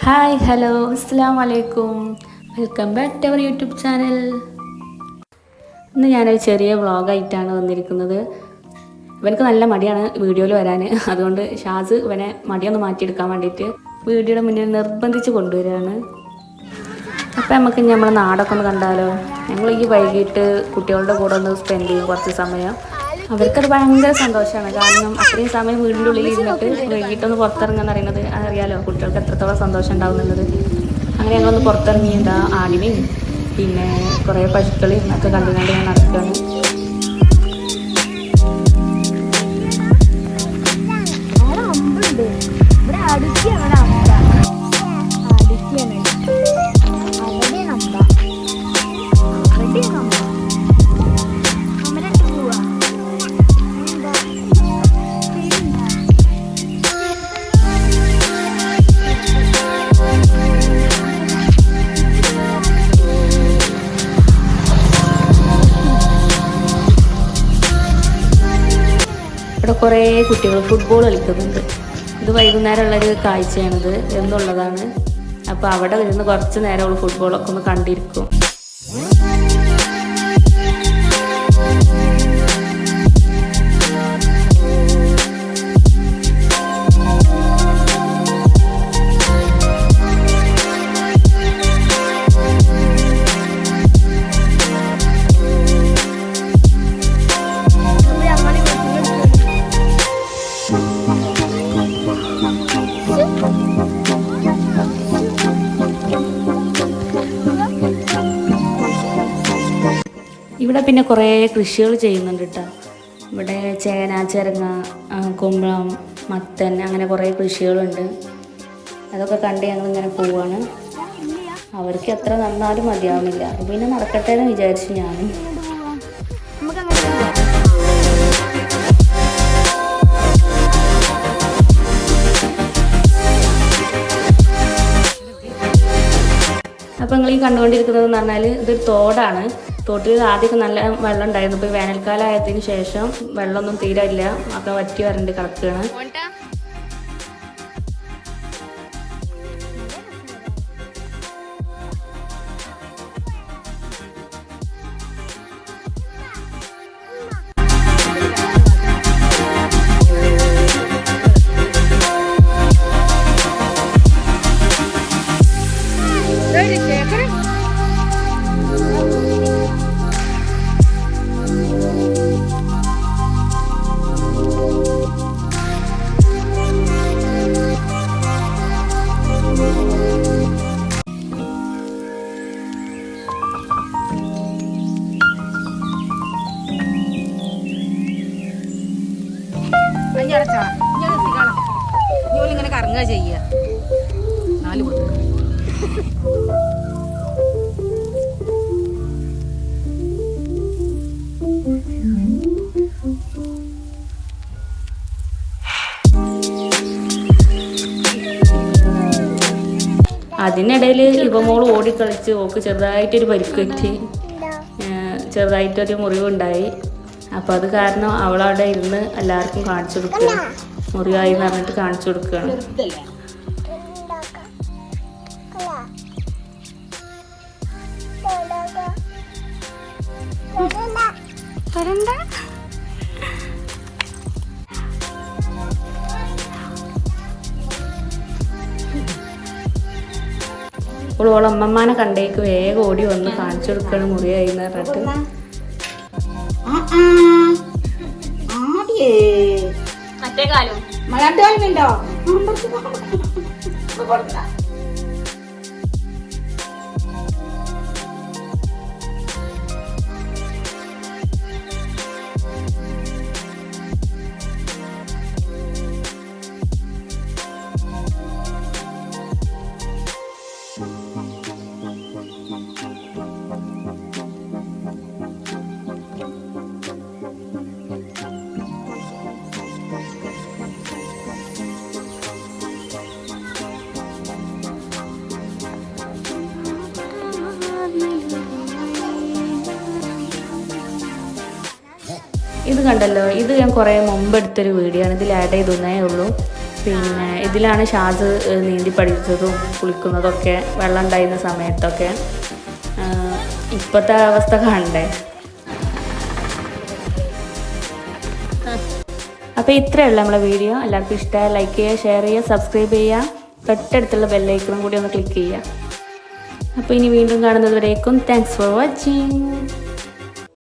Hi hello അസ്സാം വലൈക്കും welcome back to our YouTube channel ഇന്ന് ഞാനൊരു ചെറിയ വ്ളോഗായിട്ടാണ് വന്നിരിക്കുന്നത്. ഇവനക്ക് നല്ല മടിയാണ് വീഡിയോയിൽ വരാൻ അതുകൊണ്ട് ഷാസ് ഇവനെ മടിയൊന്ന് മാറ്റിയെടുക്കാൻ വേണ്ടിയിട്ട് വീഡിയോയുടെ മുന്നിൽ നിർബന്ധിച്ച് കൊണ്ടുവരികയാണ്. അപ്പം നമുക്ക് ഇനി നമ്മളെ നാടൊക്കെ ഒന്ന് കണ്ടാലോ? ഞങ്ങൾ ഈ വൈകിട്ട് കുട്ടികളുടെ കൂടെ ഒന്ന് സ്പെൻഡ് ചെയ്യും കുറച്ച് സമയം. അവർക്കത് ഭയങ്കര സന്തോഷമാണ്. കാരണം അത്രയും സമയം വീടിന്റെ ഉള്ളിൽ ഇരുന്നിട്ട് വൈകിട്ടൊന്ന് പുറത്തിറങ്ങുക എന്ന് പറയുന്നത് അറിയാലോ? കുട്ടികൾക്ക് എത്രത്തോളം സന്തോഷം ഉണ്ടാവും എന്നുള്ളത്. അങ്ങനെ ഞങ്ങളൊന്ന് പുറത്തിറങ്ങി എന്താ ആടിനെയും പിന്നെ കുറേ പശുക്കളെയും ഒക്കെ കണ്ടുകൊണ്ട് ഞാൻ നടക്കുകയാണ്. ഇവിടെ കുറേ കുട്ടികൾ ഫുട്ബോൾ കളിക്കുന്നുണ്ട്. ഇത് വൈകുന്നേരമുള്ളൊരു കാഴ്ചയാണിത് എന്നുള്ളതാണ്. അപ്പോൾ അവിടെ വരുന്ന കുറച്ച് നേരം അവൾ ഫുട്ബോളൊക്കെ ഒന്ന് കണ്ടിരിക്കും. ഇവിടെ പിന്നെ കുറേ കൃഷികൾ ചെയ്യുന്നുണ്ട് കേട്ടോ ഇവിടെ ചേന ചിരങ്ങ കുമ്പളം മത്തൻ അങ്ങനെ കുറേ കൃഷികളുണ്ട്. അതൊക്കെ കണ്ട് ഞങ്ങൾ ഇങ്ങനെ പോവാണ്. അവർക്ക് എത്ര നന്നാലും മതിയാവുന്നില്ല. പിന്നെ നടക്കട്ടെ എന്ന് വിചാരിച്ചു ഞാൻ അപ്പം നിങ്ങൾ ഈ കണ്ടുകൊണ്ടിരിക്കുന്നത് എന്ന് പറഞ്ഞാൽ ഇതൊരു തോടാണ്. തോട്ടിൽ ആദ്യമൊക്കെ നല്ല വെള്ളം ഉണ്ടായിരുന്നു. ഇപ്പോൾ വേനൽക്കാലം ആയതിനു ശേഷം വെള്ളമൊന്നും തീരെ ഒക്കെ വറ്റി വരണ്ട് കിടക്കുകയാണ്. അഞ്ഞടച്ചാ ഇങ്ങനെ സിഗണം ജോലിങ്ങനെ കറങ്ങുക ചെയ്യുക നാല് കൊടുക്കുക അതിനിടയിൽ ഇവമോൾ ഓടിക്കളിച്ച് ഓക്ക് ചെറുതായിട്ടൊരു പരിക്ക് പറ്റി. ചെറുതായിട്ടൊരു മുറിവുണ്ടായി. അപ്പോൾ അത് കാരണം അവളവിടെ ഇരുന്ന് എല്ലാവർക്കും കാണിച്ചു കൊടുക്കുക മുറിവായി എന്ന് പറഞ്ഞിട്ട് കാണിച്ചു കൊടുക്കുകയാണ്. ഇപ്പോൾ ഓളമ്മമാനെ അമ്മമ്മാനെ കണ്ടേക്ക് വേഗം ഓടി വന്ന് കാണിച്ചു കൊടുക്കുകയാണ് മുറിയായി എന്ന് പറഞ്ഞിട്ട്. മറ്റേ കാലം. മലയാളമിണ്ടോ ഇത് കണ്ടല്ലോ ഇത് ഞാൻ കുറേ മുമ്പ് എടുത്തൊരു വീഡിയോ ആണ്. ഇതിൽ ആഡ് ചെയ്തേ ഉള്ളൂ. പിന്നെ ഇതിലാണ് ഷാസ് നീന്തി പഠിച്ചതും കുളിക്കുന്നതൊക്കെ വെള്ളം ഉണ്ടായിരുന്ന സമയത്തൊക്കെ. ഇപ്പോഴത്തെ അവസ്ഥ കാണണ്ടേ? അപ്പോൾ ഇത്രയേ ഉള്ളൂ നമ്മളെ വീഡിയോ എല്ലാവർക്കും ഇഷ്ടമായ ലൈക്ക് ചെയ്യുക ഷെയർ ചെയ്യുക സബ്സ്ക്രൈബ് ചെയ്യുക. തൊട്ടടുത്തുള്ള ബെല്ലൈക്കണും കൂടി ഒന്ന് ക്ലിക്ക് ചെയ്യുക. അപ്പോൾ ഇനി വീണ്ടും കാണുന്നത് വരേക്കും താങ്ക്സ് ഫോർ വാച്ചിങ്